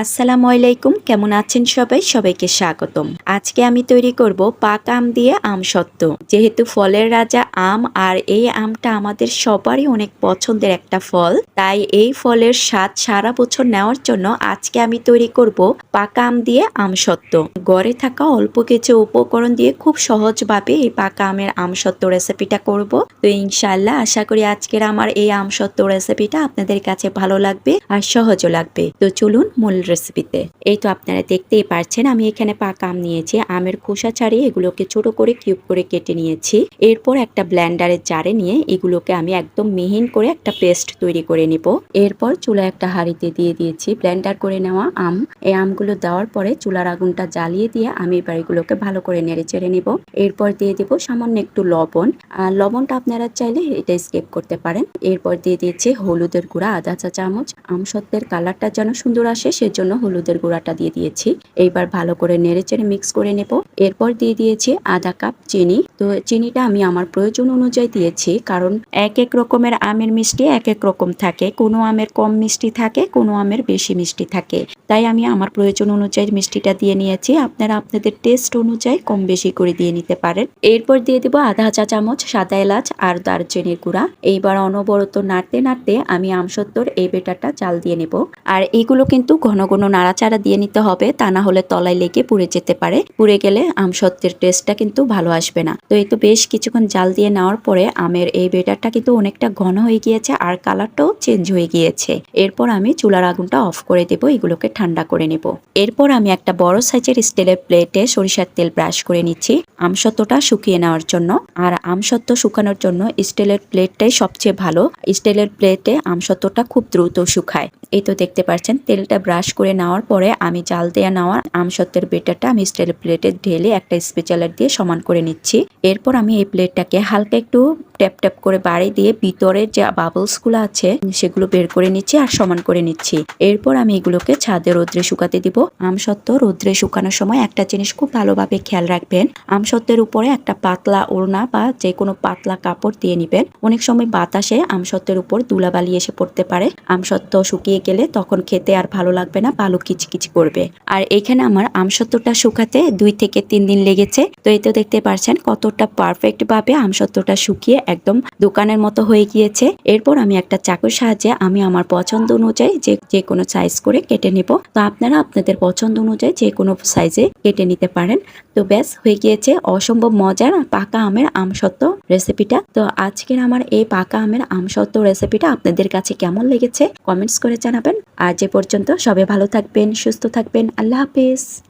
আসসালামু আলাইকুম, কেমন আছেন সবাই? সবাইকে স্বাগতম। আজকে আমি তৈরি করব পাক আম দিয়ে আম সত্ত্ব যেহেতু ফলের রাজা আম, আর এই আমটা আমাদের সবারই অনেক পছন্দের একটা ফল, তাই এই ফলের স্বাদ সারা বছর নেওয়ার জন্য আজকে আমি তৈরি করব পাকা আম দিয়ে আম সত্ত্ব গড়ে থাকা অল্প কিছু উপকরণ দিয়ে খুব সহজভাবে এই পাকা আমের আম সত্ত্ব রেসিপিটা করব। তো ইনশাল্লাহ আশা করি আজকের আমার এই আম সত্ত্ব রেসিপিটা আপনাদের কাছে ভালো লাগবে আর সহজও লাগবে। তো চলুন মূল রেসিপিতে এই তো আপনারা দেখতেই পারছেন, আমি এখানে পাকা আম নিয়েছি। আমের খোসা ছাড়িয়ে এগুলোকে ছোট করে কিউব করে কেটে নিয়েছি। এরপর একটা ব্ল্যান্ডারের জারে নিয়ে এগুলোকে আমি একদম মিহিন করে একটা পেস্ট তৈরি করে নিব। এরপর চুলা একটা হাঁড়িতে দিয়ে দিয়েছি ব্ল্যান্ডার করে নেওয়া আম। এই আমগুলো দেওয়ার পরে চুলার আগুনটা জ্বালিয়ে দিয়ে আমি এবার এগুলোকে ভালো করে নেড়ে চেড়ে নিব। এরপর দিয়ে দিব সামান্য একটু লবণ। আর লবণটা আপনারা চাইলে এটা স্কেপ করতে পারেন। এরপর দিয়ে দিয়েছি হলুদের গুঁড়া আধা চা চামচ। আমসত্ত্বের কালারটা যেন সুন্দর আসে সেজন্য হলুদের গুঁড়াটা দিয়ে দিয়েছি। এইবার ভালো করে নেড়ে চেড়ে মিক্স করে নেব। এরপর দিয়ে দিয়েছি আধা কাপ চিনি। তো চিনিটা আমি আমার প্রয়োজন অনুযায়ী দিয়েছি, কারণ এক এক রকমের আমের মিষ্টি এক এক রকম থাকে। কোনো আমের কম মিষ্টি থাকে, কোনো আমের বেশি মিষ্টি থাকে। তাই আমি আমার প্রয়োজন অনুযায়ী মিষ্টিটা দিয়ে নিয়েছি। আপনারা আপনাদের টেস্ট অনুযায়ী কম বেশি করে দিয়ে নিতে পারেন। এরপর দিয়ে দেবো আধা চা চামচ সাদা এলাচ আর দারচিনির গুঁড়া। এইবার অনবরত নাড়তে নাড়তে আমি আমসত্তর এই বেটারটা চাল দিয়ে নেব। আর এইগুলো কিন্তু ঘন ঘন নাড়াচাড়া দিয়ে নিতে হবে, তা না হলে তলায় লেগে পুড়ে যেতে পারে। পুড়ে গেলে আম আমসত্ত্বের টেস্টটা কিন্তু ভালো আসবে না। তো এই তো বেশ কিছুক্ষণ জাল দিয়ে নেওয়ার পরে আমের এই বেটারটা কিন্তু অনেকটা ঘন হয়ে গিয়েছে আর কালারটাও চেঞ্জ হয়ে গিয়েছে। এরপর আমি চুলার আগুনটা অফ করে দেব, এগুলোকে ঠান্ডা করে নেব। এরপর আমি একটা বড় সাইজের স্টিলের প্লেটে সরিষার তেল ব্রাশ করে নিচ্ছি আমসত্ত্বটা শুকিয়ে নেওয়ার জন্য। আর আমসত্ত্ব শুকানোর জন্য স্টিলের প্লেটটাই সবচেয়ে ভালো। স্টিলের প্লেটে আমসত্ত্বটা খুব দ্রুত শুকায়। এই তো দেখতে পাচ্ছেন, তেলটা ব্রাশ করে নেওয়ার পরে আমি জাল দেওয়া নেওয়া আমসত্বের বেটারটা আমি স্টিলের প্লেটে ঢেলে একটা স্পেচালার দিয়ে সমান করে নিচ্ছি। এরপর আমি এই প্লেটটাকে হালকা একটু ট্যাপ ট্যাপ করে বাড়ি দিয়ে ভিতরের যে বাবলসগুলো আছে, সেগুলো বের করে নিচ্ছি আর সমান করে নিচ্ছি। এরপর আমি এগুলোকে ছাদে রোদ্রে শুকাতে দিব। আমসত্ত্ব রোদ্রে শুকানোর সময় একটা জিনিস খুব ভালোভাবে খেয়াল রাখবেন। আমসত্ত্বের উপরে একটা পাতলা ওড়না বা যে কোনো পাতলা কাপড় দিয়ে নিবেন। অনেক সময় বাতাসে আমসত্ত্বের উপর ধুলাবালি এসে পড়তে পারে। আম আমসত্ত্ব শুকিয়ে গেলে তখন খেতে আর ভালো লাগবে না ভালো কিচকিচ করবে। আর এখানে আমার আমসত্ত্বটা শুকাতে দুই থেকে তিন দিন লেগেছে। তো এই তো দেখতে পারছেন কতটা পারফেক্ট ভাবে আমসত্ত্বটা শুকিয়ে একদম দোকানের মতো হয়ে গিয়েছে। এরপর আমি একটা চাকুর সাহায্যে আমি আমার পছন্দ অনুযায়ী যে যে কোনো সাইজ করে কেটে নিব। তো আপনারা আপনাদের পছন্দ অনুযায়ী যে কোনো সাইজে কেটে নিতে পারেন। তো ব্যাস, হয়ে গিয়েছে অসম্ভব মজার পাকা আমের আমসত্ত্ব রেসিপিটা তো আজকের আমার এই পাকা আমের আমসত্ত্ব রেসিপিটা আপনাদের কাছে কেমন লেগেছে? কমেন্টস করে জানাবেন। আর যে পর্যন্ত সবাই ভালো থাকবেন, সুস্থ থাকবেন। আল্লাহ হাফেজ।